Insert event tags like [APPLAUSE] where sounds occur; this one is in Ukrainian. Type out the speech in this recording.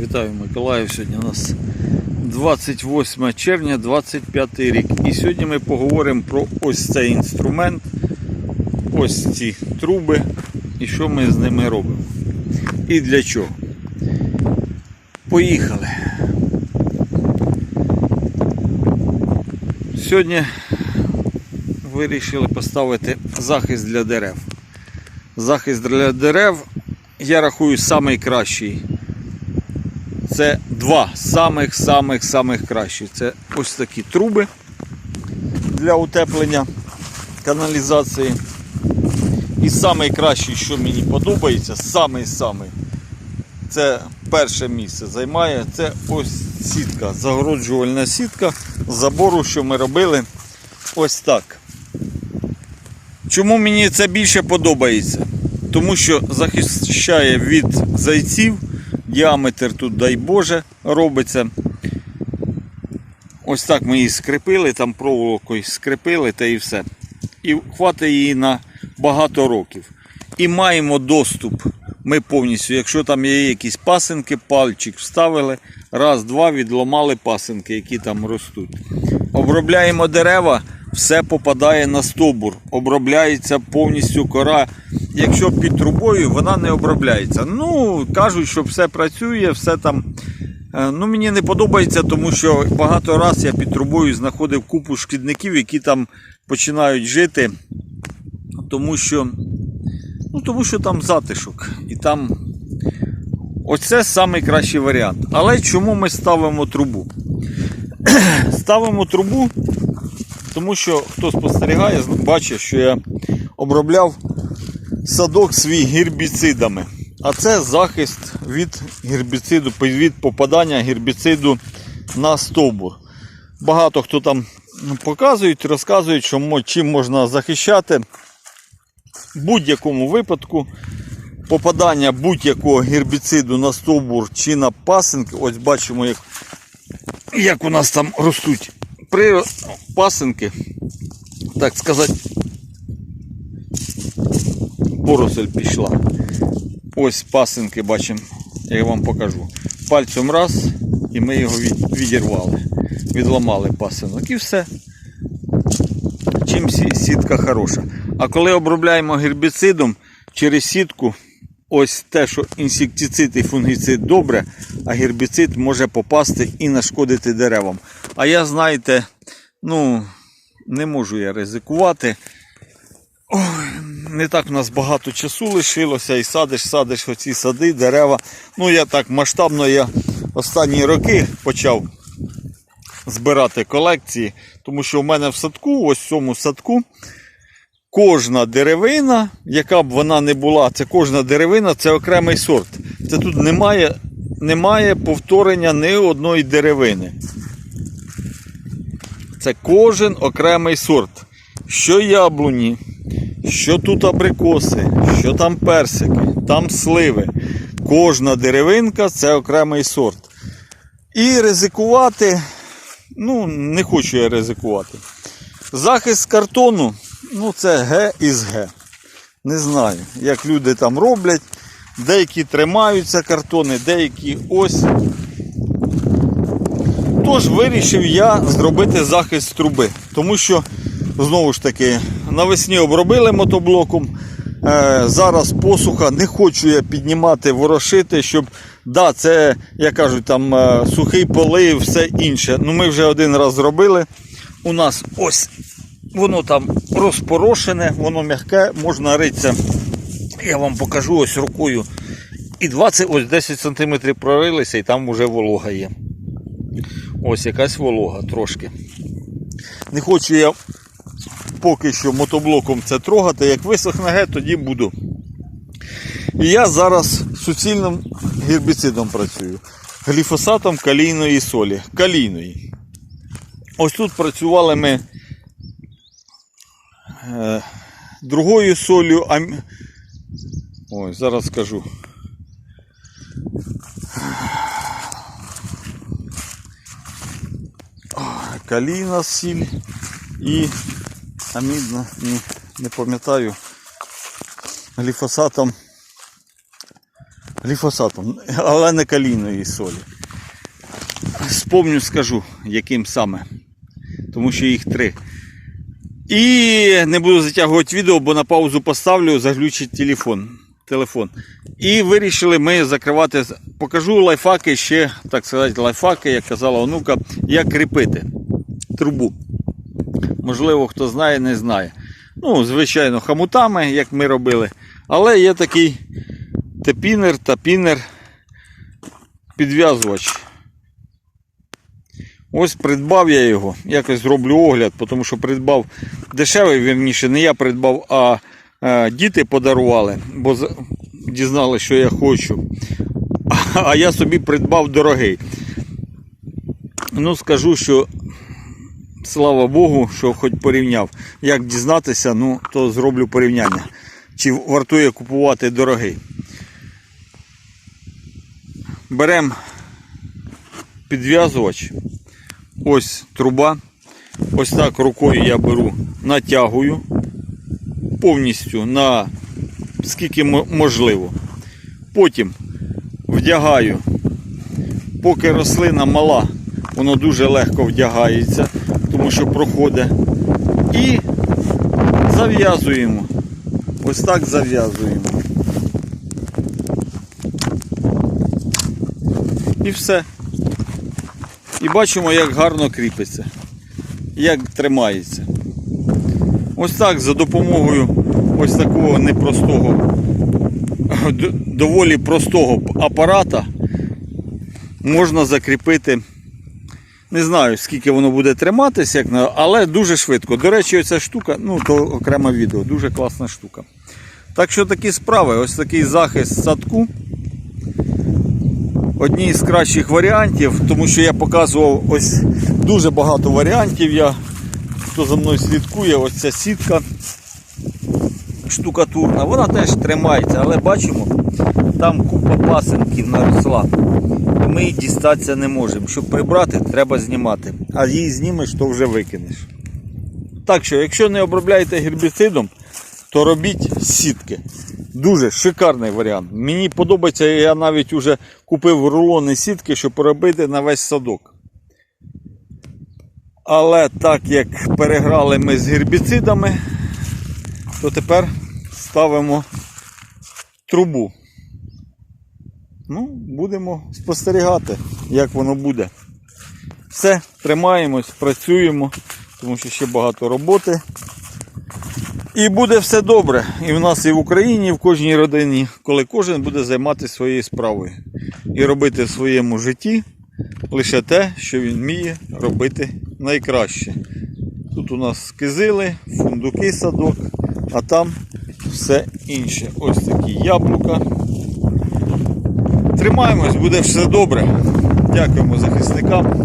Вітаю Миколаїв. Сьогодні у нас 28 червня 25 рік. І сьогодні ми поговоримо про ось цей інструмент, ось ці труби і що ми з ними робимо. І для чого. Поїхали. Сьогодні вирішили поставити захист для дерев. Захист для дерев я рахую самий кращий. Це два самих самих самих кращі. Це ось такі труби для утеплення каналізації. І самий кращий, що мені подобається, самий самий це перше місце займає. Це ось сітка, загороджувальна сітка забору, що ми робили ось так. Чому мені це більше подобається? Тому що захищає від зайців, діаметр тут, дай Боже, робиться. Ось так ми її скріпили, там проволокою скріпили та і все. І хватить її на багато років. І маємо доступ. Ми повністю, якщо там є якісь пасинки, пальчик вставили, раз, два, відломали пасинки, які там ростуть. Обробляємо дерева, все попадає на стовбур, обробляється повністю кора. Якщо під трубою, вона не обробляється. Ну, кажуть, що все працює, все там. Е, Ну, мені не подобається, тому що багато раз я під трубою знаходив купу шкідників, які там починають жити, тому що, ну, тому що там затишок. І там оце найкращий варіант. Але чому ми ставимо трубу? [CLEARS THROAT] ставимо трубу, тому що хто спостерігає, бачить, що я обробляв садок свій гербіцидами. А це захист від гербіциду, від попадання гербіциду на стовбур. Багато хто там показують, розказують, що чим можна захищати. В будь-якому випадку попадання будь-якого гербіциду на стовбур чи на пасинки. Ось бачимо, як, як у нас там ростуть при пасинки, так сказати, поросль пішла. Ось пасинки бачимо, я вам покажу. Пальцем раз, і ми його відірвали, відламали пасинок і все. Чим сітка хороша. А коли обробляємо гербіцидом через сітку, ось те, що інсектицид і фунгіцид добре, а гербіцид може попасти і нашкодити деревам. А я, знаєте, ну, не можу я ризикувати. Ой, не так у нас багато часу лишилося і садиш, садиш оці сади, дерева. Ну, я так масштабно я останні роки почав збирати колекції, тому що в мене в садку, ось в цьому садку, кожна деревина, яка б вона не була, це кожна деревина це окремий сорт. Це тут немає, немає повторення ні одної деревини. Це кожен окремий сорт. Що яблуні, що тут абрикоси, що там персики, там сливи. Кожна деревинка це окремий сорт. І ризикувати, ну, не хочу я ризикувати. Захист картону, ну це Г із Г. Не знаю, як люди там роблять. Деякі тримаються картони, деякі ось. Тож вирішив я зробити захист труби. Тому що, знову ж таки, навесні обробили мотоблоком. Е, зараз посуха, не хочу я піднімати, ворошити, щоб, да, це, як кажуть, там е, сухий полив, все інше. Ну ми вже один раз зробили. У нас ось воно там розпорошене, воно м'яке, можна ритися. Я вам покажу ось рукою. І 20, ось 10 см прорилися, і там вже волога є. Ось якась волога трошки. Не хочу я поки що мотоблоком це трогати. Як висохне ге, тоді буду. І я зараз суцільним гербіцидом працюю. Гліфосатом калійної солі. Калійної. Ось тут працювали ми е, другою солью. А... Ой, зараз скажу. Калійна сіль і амідна, ні, не пам'ятаю, гліфосатом Гліфосатом, але не калійної солі. Спомню, скажу, яким саме. Тому що їх три. І не буду затягувати відео, бо на паузу поставлю, заглючить телефон. телефон. І вирішили ми закривати. Покажу лайфхаки ще, так сказати, лайфхаки, як казала онука, як кріпити трубу. Можливо, хто знає, не знає. Ну, звичайно, хамутами, як ми робили. Але є такий тепінер та пінер підв'язувач. Ось придбав я його. Якось зроблю огляд, тому що придбав дешевий, вірніше, не я придбав, а е, діти подарували, бо дізнали, що я хочу. [LAUGHS] А я собі придбав дорогий. Ну, скажу, що слава Богу, що хоч порівняв. Як дізнатися, ну, то зроблю порівняння. Чи вартує купувати дорогий. Беремо підв'язувач. Ось труба. Ось так рукою я беру, натягую повністю на скільки можливо. Потім вдягаю. Поки рослина мала, воно дуже легко вдягається, тому що проходить. І зав'язуємо. Ось так зав'язуємо. І все. І бачимо, як гарно кріпиться, як тримається. Ось так за допомогою ось такого непростого, доволі простого апарата можна закріпити. Не знаю, скільки воно буде триматися, але дуже швидко. До речі, оця штука, ну то окреме відео, дуже класна штука. Так що такі справи, ось такий захист садку одні з кращих варіантів, тому що я показував ось дуже багато варіантів. Я, хто за мною слідкує, ось ця сітка штукатурна, вона теж тримається, але бачимо, там купа пасенків наросла. І ми її дістатися не можемо. Щоб прибрати, треба знімати. А її знімеш, то вже викинеш. Так що, якщо не обробляєте гербіцидом, то робіть сітки. Дуже шикарний варіант. Мені подобається, я навіть уже купив рулони сітки, щоб робити на весь садок. Але так як переграли ми з гербіцидами, то тепер ставимо трубу. Ну, будемо спостерігати, як воно буде. Все, тримаємось, працюємо, тому що ще багато роботи. І буде все добре. І в нас, і в Україні, і в кожній родині, коли кожен буде займатися своєю справою і робити в своєму житті лише те, що він вміє робити найкраще. Тут у нас кизили, фундуки садок, а там все інше. Ось такі яблука. Тримаємось, буде все добре. Дякуємо захисникам.